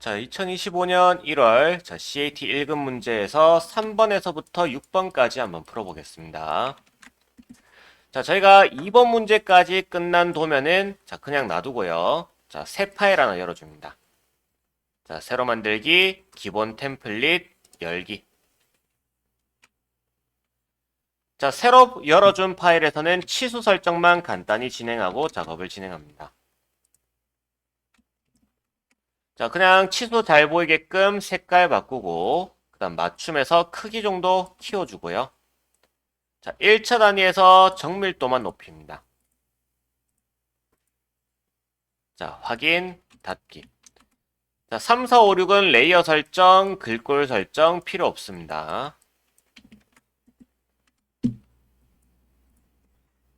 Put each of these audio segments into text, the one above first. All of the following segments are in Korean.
자, 2025년 1월 자, CAT 1급 문제에서 3번에서부터 6번까지 한번 풀어보겠습니다. 자, 저희가 2번 문제까지 끝난 도면은 자, 그냥 놔두고요. 자, 새 파일 하나 열어줍니다. 자, 새로 만들기, 기본 템플릿, 열기. 자, 새로 열어준 파일에서는 치수 설정만 간단히 진행하고 작업을 진행합니다. 자, 그냥 치수 잘 보이게끔 색깔 바꾸고, 그 다음 맞춤해서 크기 정도 키워주고요. 자, 1차 단위에서 정밀도만 높입니다. 자, 확인, 닫기. 자, 3, 4, 5, 6은 레이어 설정, 글꼴 설정 필요 없습니다.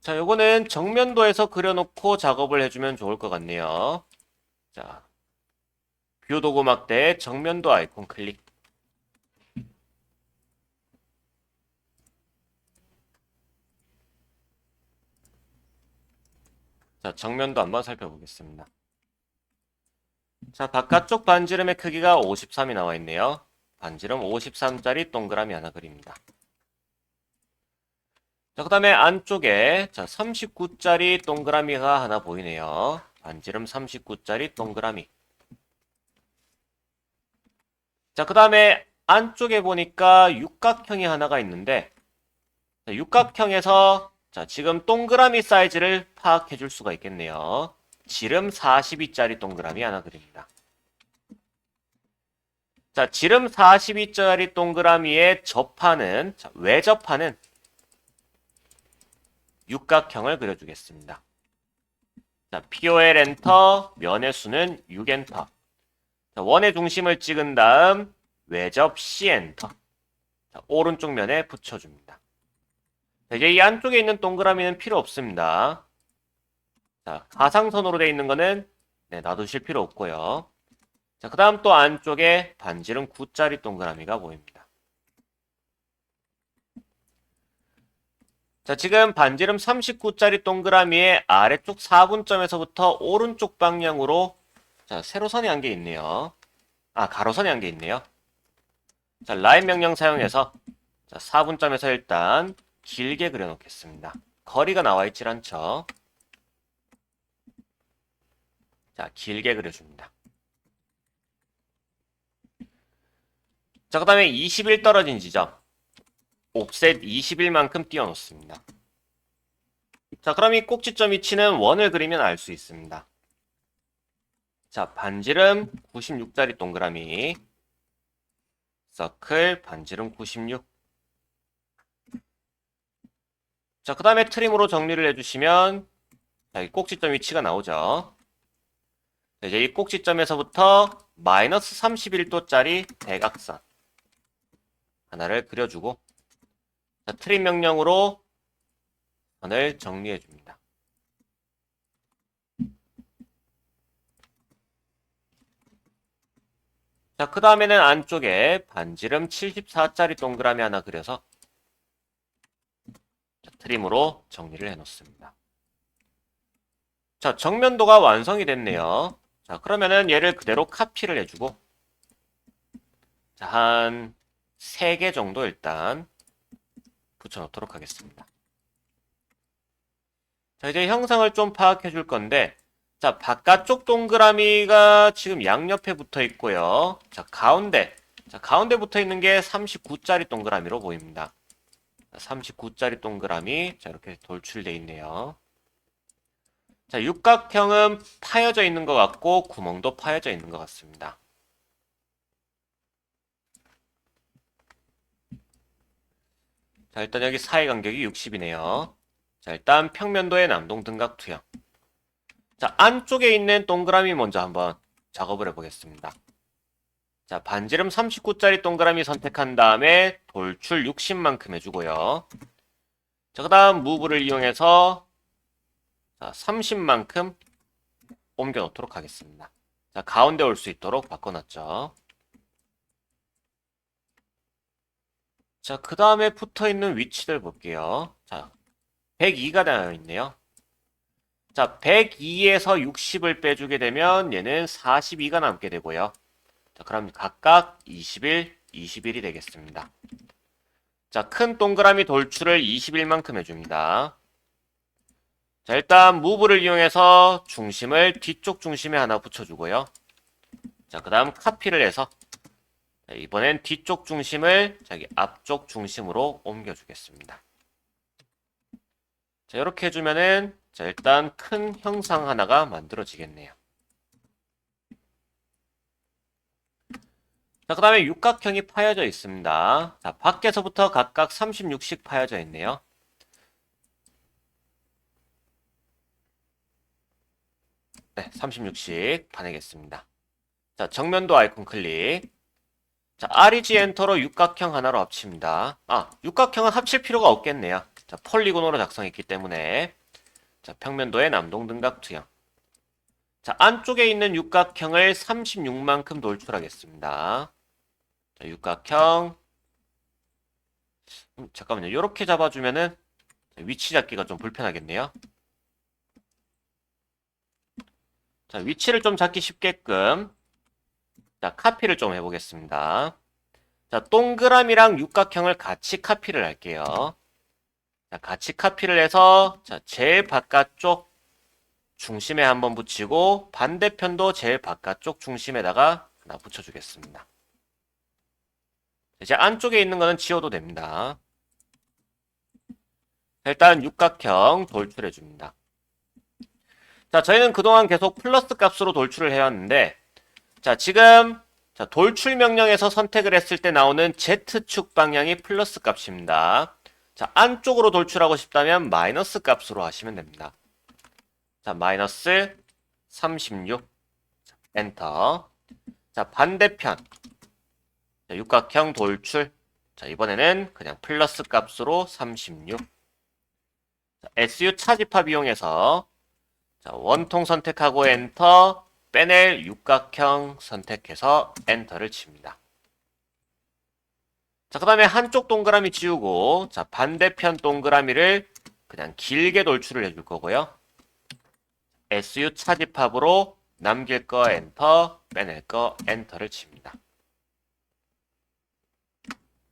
자, 요거는 정면도에서 그려놓고 작업을 해주면 좋을 것 같네요. 자, 뷰 도구 막대 정면도 아이콘 클릭. 자, 정면도 한번 살펴보겠습니다. 자, 바깥쪽 반지름의 크기가 53이 나와 있네요. 반지름 53짜리 동그라미 하나 그립니다. 자, 그 다음에 안쪽에 자, 39짜리 동그라미가 하나 보이네요. 반지름 39짜리 동그라미. 자, 그 다음에 안쪽에 보니까 육각형이 하나가 있는데, 자, 육각형에서 자, 지금 동그라미 사이즈를 파악해 줄 수가 있겠네요. 지름 42짜리 동그라미 하나 그립니다. 자, 지름 42짜리 동그라미의 접하는, 자, 외접하는 육각형을 그려주겠습니다. 자, POL 엔터, 면의 수는 6 엔터. 자, 원의 중심을 찍은 다음 외접 C 엔터. 자, 오른쪽 면에 붙여줍니다. 자, 이제 이 안쪽에 있는 동그라미는 필요 없습니다. 자, 가상선으로 되어 있는 거는 네, 놔두실 필요 없고요. 자, 그 다음 또 안쪽에 반지름 9짜리 동그라미가 보입니다. 자, 지금 반지름 39짜리 동그라미의 아래쪽 4분점에서부터 오른쪽 방향으로 자, 세로선이 한 개 있네요. 아, 가로선이 한 개 있네요. 자, 라인 명령 사용해서 자, 4분점에서 일단 길게 그려놓겠습니다. 거리가 나와 있질 않죠. 자, 길게 그려줍니다. 자, 그 다음에 20일 떨어진 지점. 옵셋 20일만큼 띄워놓습니다. 자, 그럼 이 꼭지점 위치는 원을 그리면 알 수 있습니다. 자, 반지름 96짜리 동그라미. 서클 반지름 96. 자, 그 다음에 트림으로 정리를 해주시면 자, 이 꼭지점 위치가 나오죠. 자, 이제 이 꼭지점에서부터 마이너스 31도짜리 대각선 하나를 그려주고 자, 트림 명령으로 선을 정리해 줍니다. 자, 그 다음에는 안쪽에 반지름 74짜리 동그라미 하나 그려서 자, 트림으로 정리를 해 놓습니다. 자, 정면도가 완성이 됐네요. 자, 그러면은 얘를 그대로 카피를 해주고 자, 한 3개 정도 일단 붙여놓도록 하겠습니다. 자, 이제 형상을 좀 파악해 줄 건데, 자, 바깥쪽 동그라미가 지금 양옆에 붙어 있고요. 자, 가운데. 자, 가운데 붙어 있는 게 39짜리 동그라미로 보입니다. 39짜리 동그라미. 자, 이렇게 돌출되어 있네요. 자, 육각형은 파여져 있는 것 같고, 구멍도 파여져 있는 것 같습니다. 자, 일단 여기 사이 간격이 60이네요. 자, 일단 평면도의 남동 등각 투영. 자, 안쪽에 있는 동그라미 먼저 한번 작업을 해보겠습니다. 자, 반지름 39짜리 동그라미 선택한 다음에 돌출 60만큼 해주고요. 자, 그 다음 무브를 이용해서 자, 30만큼 옮겨 놓도록 하겠습니다. 자, 가운데 올 수 있도록 바꿔놨죠. 자, 그 다음에 붙어 있는 위치들 볼게요. 자, 102가 되어 있네요. 자, 102에서 60을 빼주게 되면 얘는 42가 남게 되고요. 자, 그럼 각각 21, 21이 되겠습니다. 자, 큰 동그라미 돌출을 21만큼 해줍니다. 자, 일단 무브를 이용해서 중심을 뒤쪽 중심에 하나 붙여주고요. 자, 그 다음 카피를 해서 자, 이번엔 뒤쪽 중심을 자기 앞쪽 중심으로 옮겨주겠습니다. 자, 이렇게 해주면은 자, 일단 큰 형상 하나가 만들어지겠네요. 자, 그 다음에 육각형이 파여져 있습니다. 자, 밖에서부터 각각 36씩 파여져 있네요. 네, 36씩 파내겠습니다. 자, 정면도 아이콘 클릭. 자, REG 엔터로 육각형 하나로 합칩니다. 아, 육각형은 합칠 필요가 없겠네요. 자, 폴리곤으로 작성했기 때문에. 자, 평면도의 남동 등각 투영. 자, 안쪽에 있는 육각형을 36만큼 돌출하겠습니다. 자, 육각형. 음, 잠깐만요. 이렇게 잡아주면은 위치 잡기가 좀 불편하겠네요. 자, 위치를 좀 잡기 쉽게끔 자, 카피를 좀 해보겠습니다. 자, 동그라미랑 육각형을 같이 카피를 할게요. 자, 같이 카피를 해서 자, 제일 바깥쪽 중심에 한번 붙이고 반대편도 제일 바깥쪽 중심에다가 하나 붙여주겠습니다. 이제 안쪽에 있는 거는 지워도 됩니다. 일단 육각형 돌출해 줍니다. 자, 저희는 그동안 계속 플러스 값으로 돌출을 해왔는데 자, 지금 자, 돌출 명령에서 선택을 했을 때 나오는 Z축 방향이 플러스 값입니다. 자, 안쪽으로 돌출하고 싶다면 마이너스 값으로 하시면 됩니다. 자, 마이너스 36. 자, 엔터. 자, 반대편. 자, 육각형 돌출. 자, 이번에는 그냥 플러스 값으로 36. 자, SU 차집합 이용해서 자, 원통 선택하고 엔터. 빼낼 육각형 선택해서 엔터를 칩니다. 자, 그 다음에 한쪽 동그라미 지우고, 자, 반대편 동그라미를 그냥 길게 돌출을 해줄 거고요. SU 차집합으로 남길 거 엔터, 빼낼 거 엔터를 칩니다.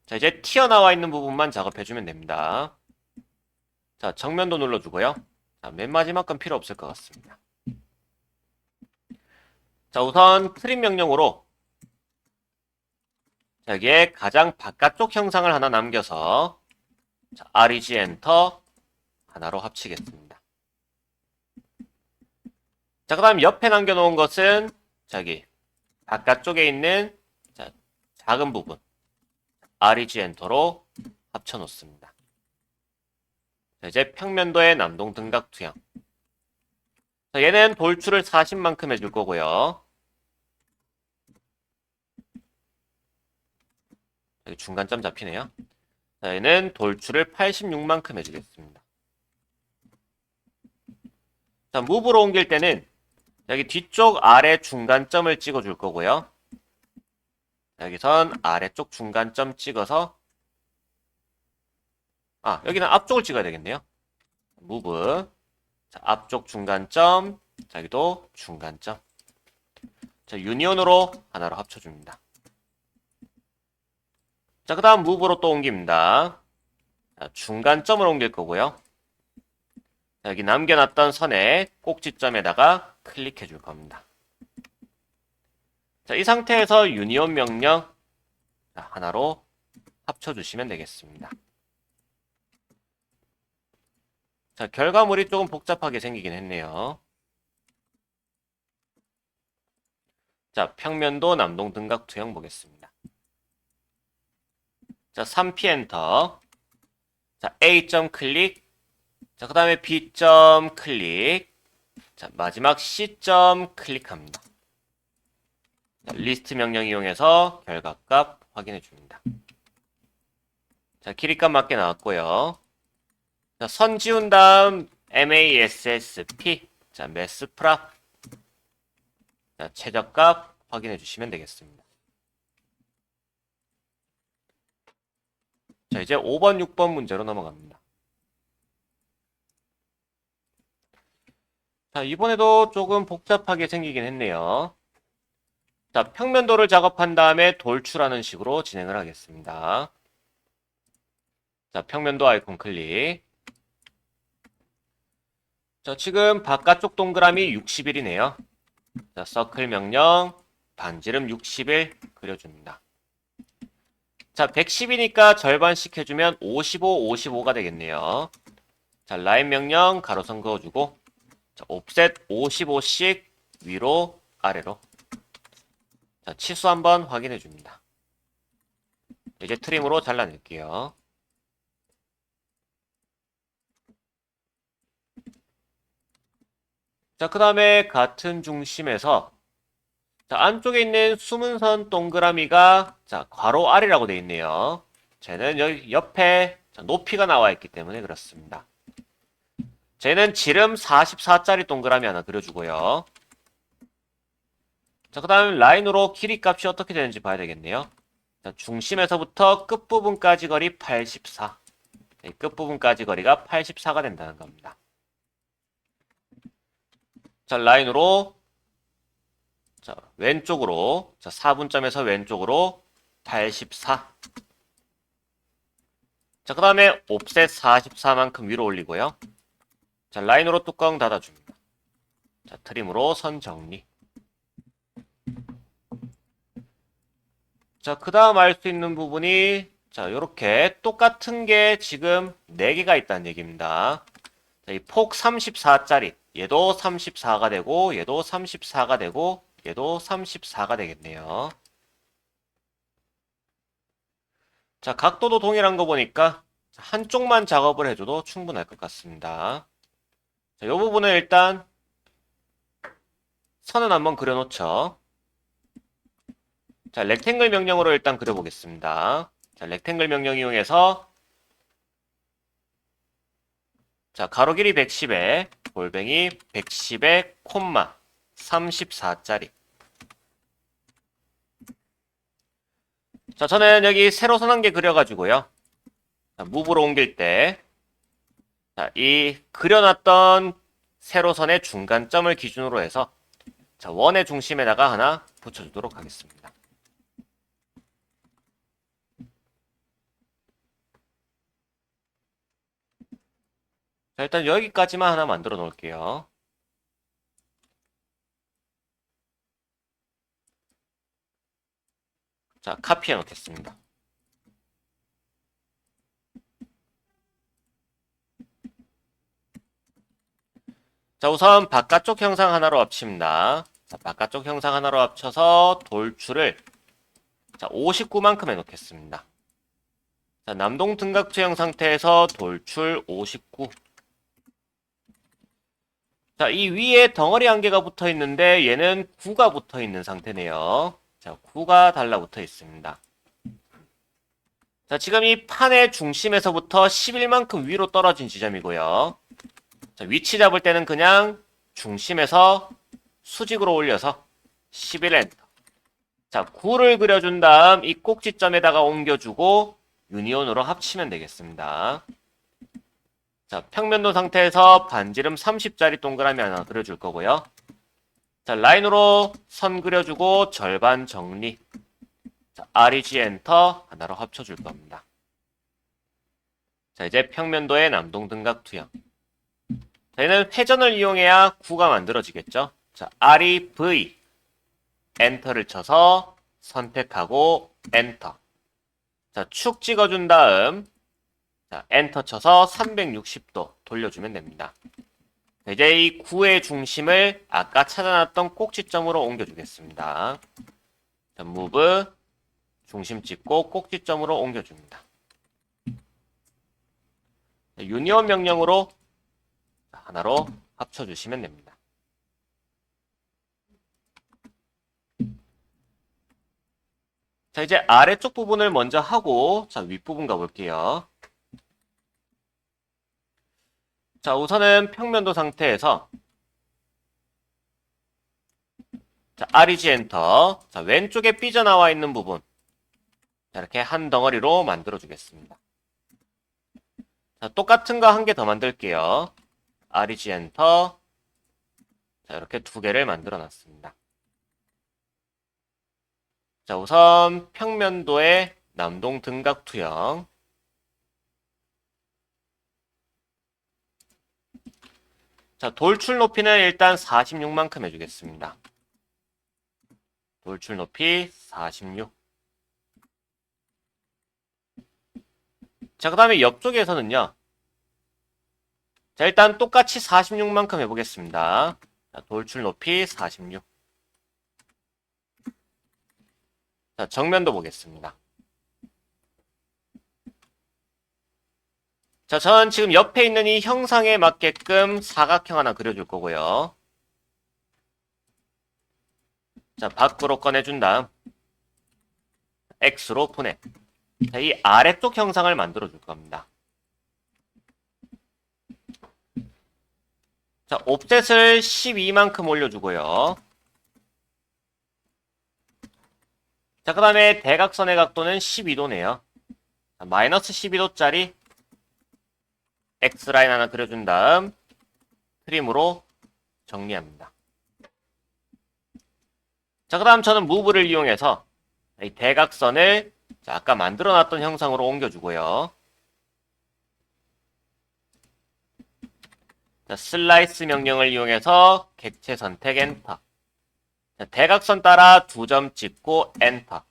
자, 이제 튀어나와 있는 부분만 작업해주면 됩니다. 자, 정면도 눌러주고요. 자, 맨 마지막 건 필요 없을 것 같습니다. 자, 우선 트림 명령으로 자, 여기에 가장 바깥쪽 형상을 하나 남겨서 자, REG 엔터 하나로 합치겠습니다. 자, 그 다음 옆에 남겨놓은 것은 저기 바깥쪽에 있는 자, 작은 부분 REG 엔터로 합쳐놓습니다. 자, 이제 평면도의 남동 등각 투영 자, 얘는 돌출을 40만큼 해줄 거고요. 여기 중간점 잡히네요. 자, 얘는 돌출을 86만큼 해주겠습니다. 자, 무브로 옮길 때는 여기 뒤쪽 아래 중간점을 찍어줄 거고요. 여기선 아래쪽 중간점 찍어서 아, 여기는 앞쪽을 찍어야 되겠네요. 무브 자, 앞쪽 중간점, 자, 여기도 중간점. 자, 유니온으로 하나로 합쳐줍니다. 자, 그 다음 무브로 또 옮깁니다. 자, 중간점을 옮길 거고요. 자, 여기 남겨놨던 선에 꼭지점에다가 클릭해 줄 겁니다. 자, 이 상태에서 유니온 명령 자, 하나로 합쳐주시면 되겠습니다. 자, 결과물이 조금 복잡하게 생기긴 했네요. 자, 평면도 남동 등각 투영 보겠습니다. 자, 3P 엔터. 자, A점 클릭. 자, 그 다음에 B점 클릭. 자, 마지막 C점 클릭합니다. 자, 리스트 명령 이용해서 결과값 확인해 줍니다. 자, 길이값 맞게 나왔고요. 자, 선 지운 다음 MASSP 자, 매스 프랍 자, 최저값 확인해 주시면 되겠습니다. 자, 이제 5번, 6번 문제로 넘어갑니다. 자, 이번에도 조금 복잡하게 생기긴 했네요. 자, 평면도를 작업한 다음에 돌출하는 식으로 진행을 하겠습니다. 자, 평면도 아이콘 클릭. 자, 지금 바깥쪽 동그라미 60일이네요. 자, 서클 명령, 반지름 60일 그려줍니다. 자, 110이니까 절반씩 해주면 55, 55가 되겠네요. 자, 라인 명령 가로선 그어주고, 자, 옵셋 55씩 위로, 아래로. 자, 치수 한번 확인해 줍니다. 이제 트림으로 잘라낼게요. 자, 그 다음에 같은 중심에서 자, 안쪽에 있는 숨은 선 동그라미가 자, 괄호 아래라고 되어 있네요. 쟤는 여기 옆에 자, 높이가 나와 있기 때문에 그렇습니다. 쟤는 지름 44짜리 동그라미 하나 그려주고요. 자, 그 다음 라인으로 길이 값이 어떻게 되는지 봐야 되겠네요. 자, 중심에서부터 끝부분까지 거리 84. 이 끝부분까지 거리가 84가 된다는 겁니다. 자, 라인으로 자, 왼쪽으로 자, 4분점에서 왼쪽으로 84. 자, 그 다음에 옵셋 44만큼 위로 올리고요. 자, 라인으로 뚜껑 닫아줍니다. 자, 트림으로 선 정리. 자, 그 다음 알 수 있는 부분이 자, 요렇게 똑같은 게 지금 4개가 있다는 얘기입니다. 자, 이폭 34짜리 얘도 34가 되고 얘도 34가 되고 얘도 34가 되겠네요. 자, 각도도 동일한 거 보니까 한쪽만 작업을 해줘도 충분할 것 같습니다. 자, 이 부분은 일단 선은 한번 그려놓죠. 자, 렉탱글 명령으로 일단 그려보겠습니다. 자, 렉탱글 명령 이용해서 자, 가로 길이 110에 골뱅이 110에 콤마 34짜리. 자, 저는 여기 세로 선 한 개 그려가지고요. 자, 무브로 옮길 때, 자, 이 그려놨던 세로선의 중간점을 기준으로 해서, 자, 원의 중심에다가 하나 붙여주도록 하겠습니다. 자, 일단 여기까지만 하나 만들어 놓을게요. 자, 카피해 놓겠습니다. 자, 우선 바깥쪽 형상 하나로 합칩니다. 자, 바깥쪽 형상 하나로 합쳐서 돌출을 자, 59만큼 해 놓겠습니다. 자, 남동 등각투형 상태에서 돌출 59. 자, 이 위에 덩어리 한 개가 붙어 있는데 얘는 9가 붙어 있는 상태네요. 자, 9가 달라붙어 있습니다. 자, 지금 이 판의 중심에서부터 11만큼 위로 떨어진 지점이고요. 자, 위치 잡을 때는 그냥 중심에서 수직으로 올려서 11 엔터. 자, 9를 그려준 다음 이 꼭지점에다가 옮겨주고 유니온으로 합치면 되겠습니다. 자, 평면도 상태에서 반지름 30짜리 동그라미 하나 그려줄 거고요. 자, 라인으로 선 그려주고 절반 정리. 자, REG 엔터 하나로 합쳐줄 겁니다. 자, 이제 평면도의 남동등각 투영. 자, 얘는 회전을 이용해야 구가 만들어지겠죠. 자, REV 엔터를 쳐서 선택하고 엔터. 자, 축 찍어준 다음 자, 엔터 쳐서 360도 돌려주면 됩니다. 자, 이제 이 구의 중심을 아까 찾아놨던 꼭지점으로 옮겨주겠습니다. 자, move 중심 찍고 꼭지점으로 옮겨줍니다. 자, 유니온 명령으로 하나로 합쳐주시면 됩니다. 자, 이제 아래쪽 부분을 먼저 하고, 자, 윗부분 가볼게요. 자, 우선은 평면도 상태에서, 자, REG 엔터. 자, 왼쪽에 삐져나와 있는 부분. 자, 이렇게 한 덩어리로 만들어 주겠습니다. 자, 똑같은 거 한 개 더 만들게요. REG 엔터. 자, 이렇게 두 개를 만들어 놨습니다. 자, 우선 평면도의 남동 등각 투영. 자, 돌출 높이는 일단 46만큼 해주겠습니다. 돌출 높이 46. 자, 그 다음에 옆쪽에서는요. 자, 일단 똑같이 46만큼 해보겠습니다. 자, 돌출 높이 46. 자, 정면도 보겠습니다. 자, 전 지금 옆에 있는 이 형상에 맞게끔 사각형 하나 그려줄 거고요. 자, 밖으로 꺼내준 다음 X로 보내. 자, 이 아래쪽 형상을 만들어 줄 겁니다. 자, 옵셋을 12만큼 올려주고요. 자, 그 다음에 대각선의 각도는 12도네요. 자, 마이너스 12도짜리 X라인 하나 그려준 다음 트림으로 정리합니다. 자, 그 다음 저는 무브를 이용해서 이 대각선을 자, 아까 만들어 놨던 형상으로 옮겨주고요. 자, 슬라이스 명령을 이용해서 객체 선택 엔터. 자, 대각선 따라 두 점 찍고 엔터.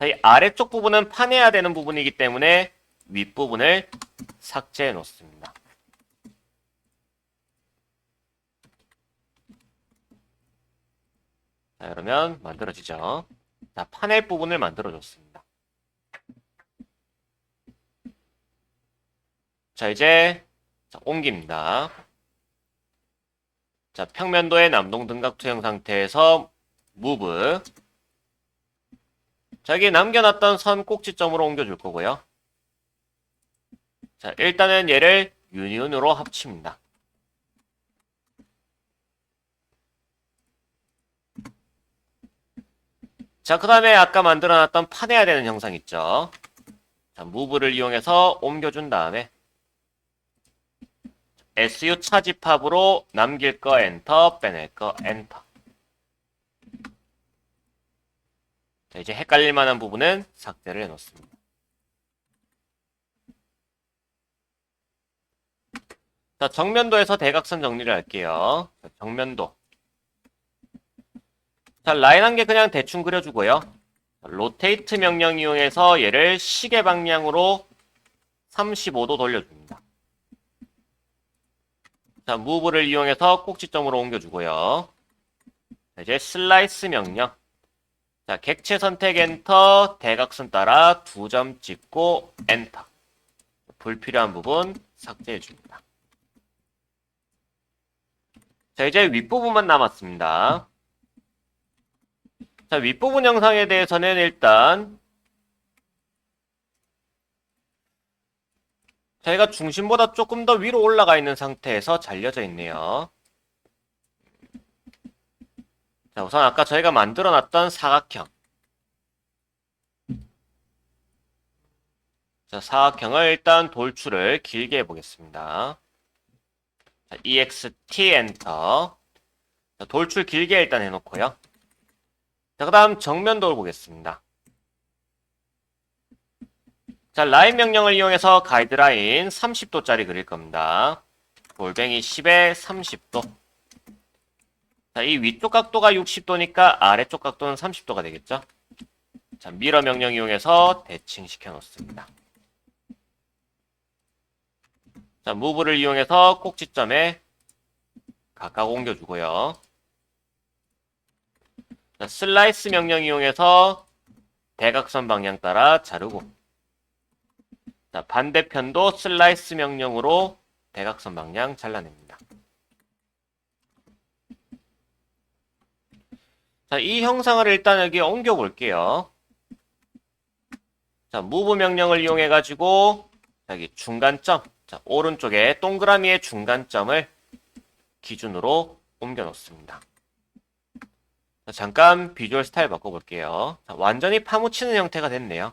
자, 이 아래쪽 부분은 파내야 되는 부분이기 때문에 윗부분을 삭제해 놓습니다. 자, 그러면 만들어지죠. 자, 파낼 부분을 만들어 줬습니다. 자, 이제 자, 옮깁니다. 자, 평면도의 남동 등각 투영 상태에서 무브. 자, 여기 남겨놨던 선 꼭지점으로 옮겨줄 거고요. 자, 일단은 얘를 유니온으로 합칩니다. 자, 그 다음에 아까 만들어놨던 파내야 되는 형상 있죠? 자, 무브를 이용해서 옮겨준 다음에 SU 차집합으로 남길 거 엔터, 빼낼 거 엔터. 자, 이제 헷갈릴 만한 부분은 삭제를 해놓습니다. 자, 정면도에서 대각선 정리를 할게요. 자, 정면도. 자, 라인 한 개 그냥 대충 그려주고요. 로테이트 명령 이용해서 얘를 시계 방향으로 35도 돌려줍니다. 자, 무브를 이용해서 꼭지점으로 옮겨주고요. 자, 이제 슬라이스 명령. 자, 객체 선택 엔터, 대각선 따라 두 점 찍고 엔터. 불필요한 부분 삭제해줍니다. 자, 이제 윗부분만 남았습니다. 자, 윗부분 영상에 대해서는 일단 저희가 중심보다 조금 더 위로 올라가 있는 상태에서 잘려져 있네요. 자, 우선 아까 저희가 만들어 놨던 사각형. 자, 사각형을 일단 돌출을 길게 해보겠습니다. 자, EXT 엔터. 자, 돌출 길게 일단 해놓고요. 자, 그 다음 정면 도를 보겠습니다. 자, 라인 명령을 이용해서 가이드라인 30도짜리 그릴 겁니다. 골뱅이 10에 30도. 자, 이 위쪽 각도가 60도니까 아래쪽 각도는 30도가 되겠죠? 자, 미러 명령 이용해서 대칭 시켜 놓습니다. 자, 무브를 이용해서 꼭지점에 각각 옮겨주고요. 자, 슬라이스 명령 이용해서 대각선 방향 따라 자르고 자, 반대편도 슬라이스 명령으로 대각선 방향 잘라냅니다. 자, 이 형상을 일단 여기 옮겨 볼게요. 자, 무브 명령을 이용해 가지고 여기 중간점, 자, 오른쪽에 동그라미의 중간점을 기준으로 옮겨 놓습니다. 자, 잠깐 비주얼 스타일 바꿔볼게요. 자, 완전히 파묻히는 형태가 됐네요.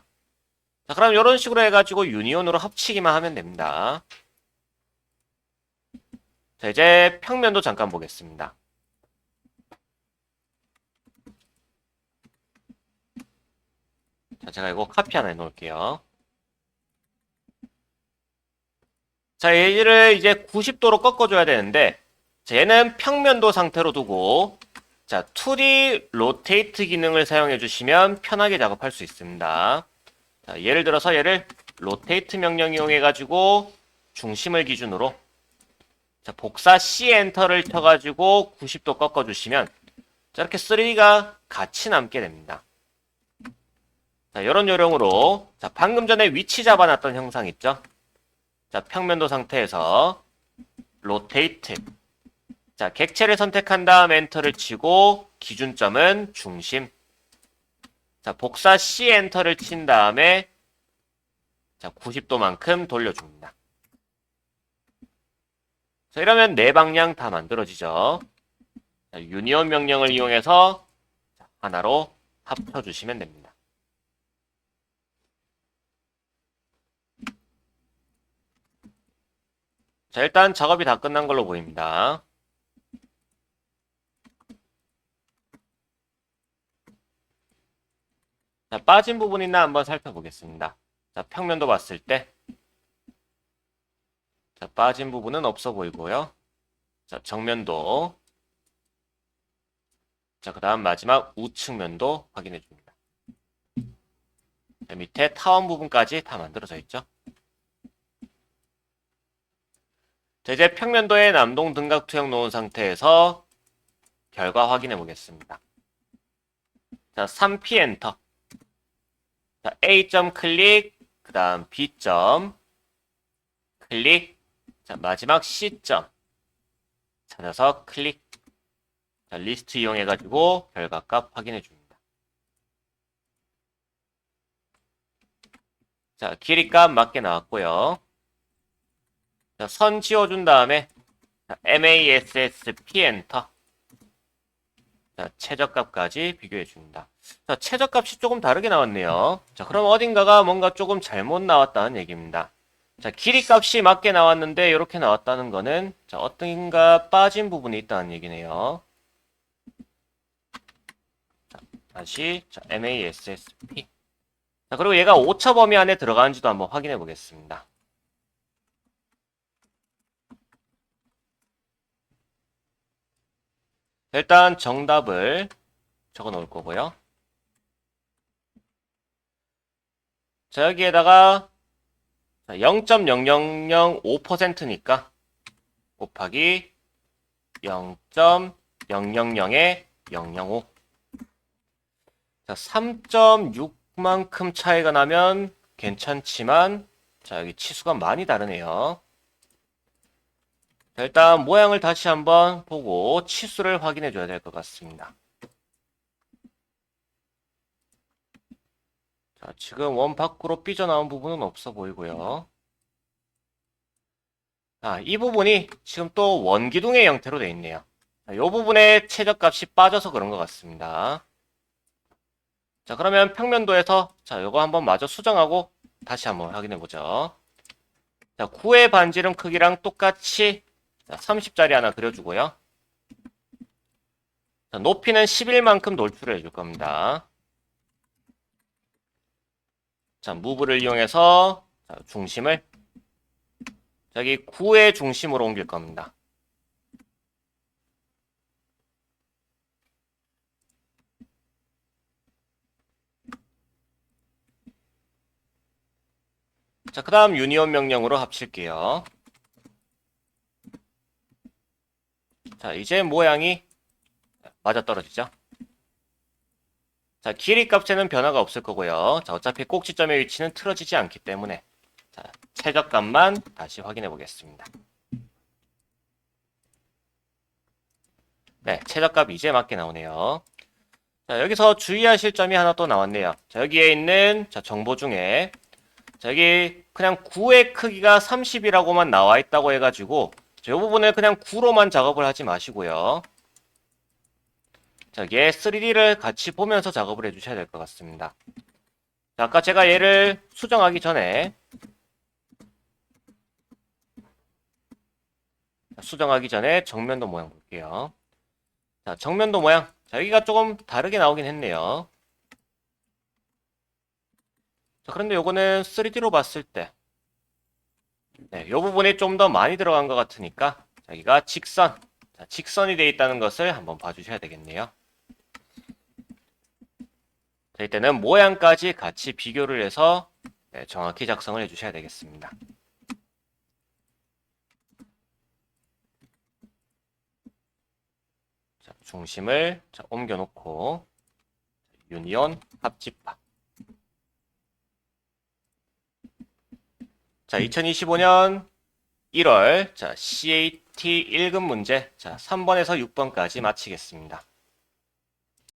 자, 그럼 이런 식으로 해가지고 유니온으로 합치기만 하면 됩니다. 자, 이제 평면도 잠깐 보겠습니다. 자, 제가 이거 카피 하나 해놓을게요. 자, 얘를 이제 90도로 꺾어줘야 되는데, 자, 얘는 평면도 상태로 두고, 자, 2D 로테이트 기능을 사용해 주시면 편하게 작업할 수 있습니다. 자, 예를 들어서 얘를 로테이트 명령 이용해 가지고 중심을 기준으로 자, 복사 C 엔터를 쳐 가지고 90도 꺾어 주시면 자, 이렇게 3D가 같이 남게 됩니다. 자, 이런 요령으로 자, 방금 전에 위치 잡아놨던 형상 있죠? 자, 평면도 상태에서 로테이트 자, 객체를 선택한 다음 엔터를 치고 기준점은 중심. 자, 복사 C 엔터를 친 다음에 자, 90도만큼 돌려줍니다. 자, 이러면 네 방향 다 만들어지죠. 자, 유니온 명령을 이용해서 자, 하나로 합쳐주시면 됩니다. 자, 일단 작업이 다 끝난 걸로 보입니다. 자, 빠진 부분 있나 한번 살펴보겠습니다. 자, 평면도 봤을 때. 자, 빠진 부분은 없어 보이고요. 자, 정면도. 자, 그 다음 마지막 우측면도 확인해 줍니다. 자, 밑에 타원 부분까지 다 만들어져 있죠. 자, 이제 평면도에 남동 등각 투영 놓은 상태에서 결과 확인해 보겠습니다. 자, 3P 엔터. 자, A점 클릭, 그 다음 B점 클릭, 자, 마지막 C점 찾아서 클릭. 자, 리스트 이용해가지고 결과값 확인해 줍니다. 자, 길이값 맞게 나왔고요. 자, 선 지워준 다음에 자, MASSP 엔터. 자, 최저값까지 비교해 줍니다. 자, 최저값이 조금 다르게 나왔네요. 자, 그럼 어딘가가 뭔가 조금 잘못 나왔다는 얘기입니다. 자, 길이 값이 맞게 나왔는데 이렇게 나왔다는 거는 자, 어떤가 빠진 부분이 있다는 얘기네요. 자, 다시 자, MASSP. 자, 그리고 얘가 오차 범위 안에 들어가는지도 한번 확인해 보겠습니다. 일단 정답을 적어 놓을 거고요. 자, 여기에다가 0.0005%니까 곱하기 0.000에 005. 자, 3.6만큼 차이가 나면 괜찮지만 자, 여기 치수가 많이 다르네요. 자, 일단 모양을 다시 한번 보고 치수를 확인해 줘야 될 것 같습니다. 자, 지금 원 밖으로 삐져나온 부분은 없어 보이고요. 아, 이 부분이 지금 또 원기둥의 형태로 되어 있네요. 자, 이 부분에 최저값이 빠져서 그런 것 같습니다. 자, 그러면 평면도에서 자, 이거 한번 마저 수정하고 다시 한번 확인해 보죠. 자, 9의 반지름 크기랑 똑같이 30짜리 하나 그려주고요. 자, 높이는 11만큼 놀출을 해줄 겁니다. 자, 무브를 이용해서 자, 중심을 여기 9의 중심으로 옮길 겁니다. 자, 그 다음 유니온 명령으로 합칠게요. 자, 이제 모양이 맞아떨어지죠? 자, 길이 값에는 변화가 없을 거고요. 자, 어차피 꼭지점의 위치는 틀어지지 않기 때문에 자, 최저값만 다시 확인해 보겠습니다. 네, 최저값 이제 맞게 나오네요. 자, 여기서 주의하실 점이 하나 또 나왔네요. 자, 여기에 있는 자, 정보 중에 자, 여기 그냥 9의 크기가 30이라고만 나와 있다고 해가지고 이 부분을 그냥 9로만 작업을 하지 마시고요. 자, 얘 3D를 같이 보면서 작업을 해주셔야 될 것 같습니다. 자, 아까 제가 얘를 수정하기 전에 수정하기 전에 정면도 모양 볼게요. 자, 정면도 모양. 자, 여기가 조금 다르게 나오긴 했네요. 자, 그런데 요거는 3D로 봤을 때, 네, 요 부분이 좀 더 많이 들어간 것 같으니까, 여기가 직선, 자, 직선이 되어 있다는 것을 한번 봐주셔야 되겠네요. 자, 이때는 모양까지 같이 비교를 해서 네, 정확히 작성을 해주셔야 되겠습니다. 자, 중심을 자, 옮겨놓고 유니온 합집합. 자, 2025년 1월 자, CAT 1급 문제 자, 3번에서 6번까지 마치겠습니다.